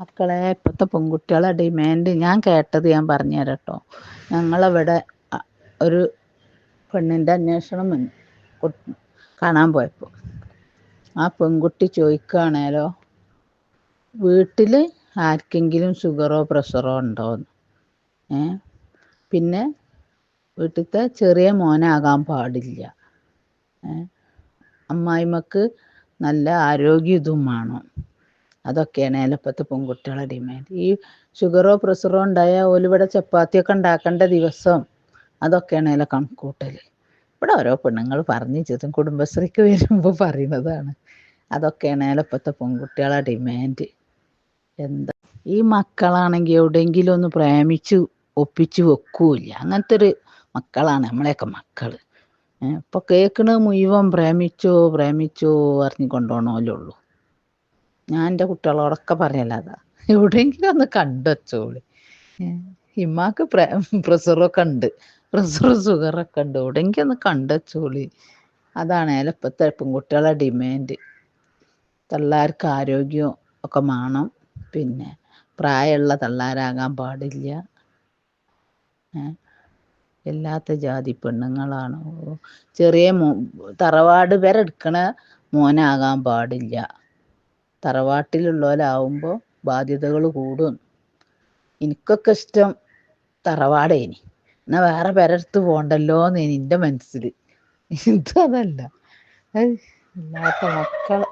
മക്കളെ ഇപ്പോഴത്തെ പെൺകുട്ടികളെ ഡിമാൻഡ് ഞാൻ കേട്ടത് ഞാൻ പറഞ്ഞു തരാം കേട്ടോ ഞങ്ങളവിടെ ഒരു പെണ്ണിന്റെ അന്വേഷണം കാണാൻ പോയപ്പോൾ ആ പെൺകുട്ടി ചോദിക്കുകയാണേലോ വീട്ടിൽ ആർക്കെങ്കിലും ഷുഗറോ പ്രഷറോ ഉണ്ടോയെന്ന് ഏ? പിന്നെ വീട്ടിലത്തെ ചെറിയ മോനാകാൻ പാടില്ല. ഏ? അമ്മായിമ്മക്ക് നല്ല ആരോഗ്യം ഇതും വേണം. അതൊക്കെയാണ് ഏലപ്പത്തെ പെൺകുട്ടികളെ ഡിമാൻഡ് ഈ ഷുഗറോ പ്രഷറോ ഉണ്ടായാൽ ഓലിവിടെ ചപ്പാത്തിയൊക്കെ ഉണ്ടാക്കേണ്ട ദിവസം അതൊക്കെയാണ് അതിലെ കണക്കൂട്ടൽ ഇവിടെ ഓരോ പെണ്ണുങ്ങൾ പറഞ്ഞു ചെയ്തും കുടുംബശ്രീക്ക് വരുമ്പോൾ പറയുന്നതാണ്. അതൊക്കെയാണ് അതിലപ്പത്തെ പെൺകുട്ടികളെ ഡിമാൻഡ് എന്താ? ഈ മക്കളാണെങ്കിൽ എവിടെയെങ്കിലും ഒന്ന് പ്രേമിച്ച് ഒപ്പിച്ച് വെക്കൂല അങ്ങനത്തെ ഒരു മക്കളാണ് നമ്മളെയൊക്കെ മക്കൾ ഇപ്പോൾ കേൾക്കണത് മുഴുവൻ പ്രേമിച്ചോ പ്രേമിച്ചോ അറിഞ്ഞു കൊണ്ടുപോകണമല്ലേ ഉള്ളൂ. ഞാൻ എന്റെ കുട്ടികളോടൊക്കെ പറയലതാ. എവിടെയെങ്കിലും ഒന്ന് കണ്ടുവച്ചോളി ഇമ്മാക്ക് പ്ര പ്രഷറൊക്കെ ഉണ്ട്. പ്രഷർ ഷുഗറൊക്കെ ഉണ്ട്. എവിടെയെങ്കിലും ഒന്ന് കണ്ടുവച്ചോളി അതാണ് ഏലപ്പത്തെ പെൺകുട്ടികളെ ഡിമാൻഡ് തള്ളാർക്ക് ആരോഗ്യം ഒക്കെ വേണം പിന്നെ പ്രായമുള്ള തള്ളാരാകാൻ പാടില്ല. എല്ലാത്ത ജാതി പെണ്ണുങ്ങളാണ്. ചെറിയ തറവാട് വരെ എടുക്കണ മോനാകാൻ പാടില്ല. തറവാട്ടിലുള്ളവരാവുമ്പോൾ ബാധ്യതകൾ കൂടും. എനിക്കൊക്കെ ഇഷ്ടം തറവാടേനി. എന്നാ വേറെ പേരടുത്ത് പോണ്ടല്ലോ എന്ന് എന്റെ മനസ്സിൽ ഇതതല്ല അല്ലാത്ത മക്കളെ